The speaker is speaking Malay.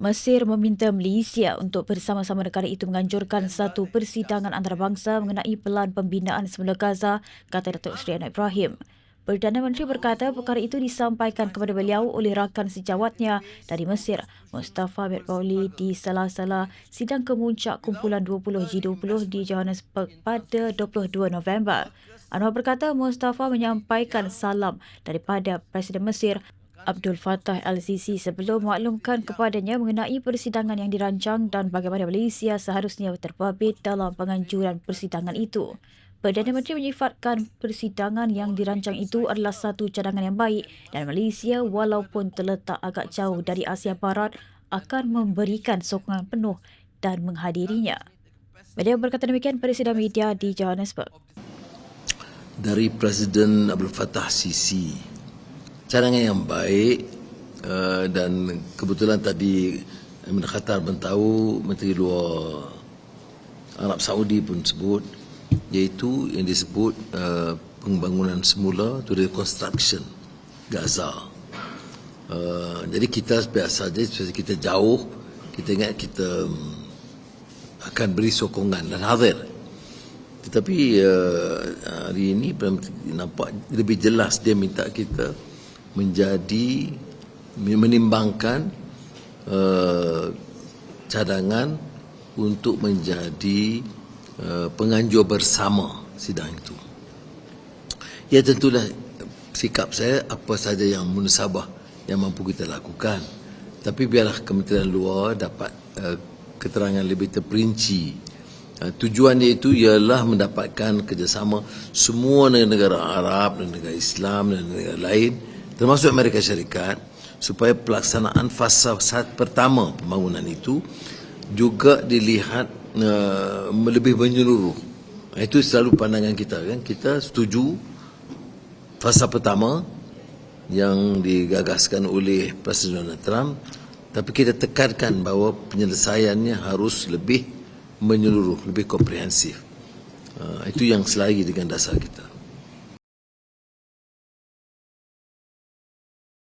Mesir meminta Malaysia untuk bersama-sama negara itu menganjurkan satu persidangan antarabangsa mengenai pelan pembinaan semula Gaza, kata Datuk Seri Anwar Ibrahim. Perdana Menteri berkata perkara itu disampaikan kepada beliau oleh rakan sejawatnya dari Mesir, Mustafa Mirbauli di salah-salah sidang kemuncak kumpulan 20 G20 di Johannesburg pada 22 November. Anwar berkata Mustafa menyampaikan salam daripada Presiden Mesir Abdul Fattah al-Sisi sebelum maklumkan kepadanya mengenai persidangan yang dirancang dan bagaimana Malaysia seharusnya terbabit dalam penganjuran persidangan itu. Perdana Menteri menyifatkan persidangan yang dirancang itu adalah satu cadangan yang baik dan Malaysia walaupun terletak agak jauh dari Asia Barat akan memberikan sokongan penuh dan menghadirinya. Media berkata demikian pada sidang media di Johannesburg. Dari Presiden Abdul Fattah Sisi, cadangan yang baik uh, dan kebetulan tadi Amin Khatar pun tahu Menteri Luar Arab Saudi pun sebut iaitu yang disebut uh, pembangunan semula to reconstruction Gaza. Uh, jadi kita biasa saja kita jauh kita ingat kita um, akan beri sokongan dan hadir. Tetapi uh, hari ini nampak lebih jelas dia minta kita menjadi menimbangkan uh, cadangan untuk menjadi Eh, penganjur bersama sidang itu. Ya tentulah sikap saya apa saja yang munasabah yang mampu kita lakukan. Tapi biarlah Kementerian Luar dapat uh, keterangan lebih terperinci. Uh, tujuan dia itu ialah mendapatkan kerjasama semua negara-negara Arab dan negara Islam dan negara lain termasuk Amerika Syarikat supaya pelaksanaan fasa pertama pembangunan itu juga dilihat uh, lebih menyeluruh. Itu selalu pandangan kita kan. Kita setuju fasa pertama yang digagaskan oleh Presiden Donald Trump tapi kita tekankan bahawa penyelesaiannya harus lebih menyeluruh, lebih komprehensif. Uh, itu yang selagi dengan dasar kita.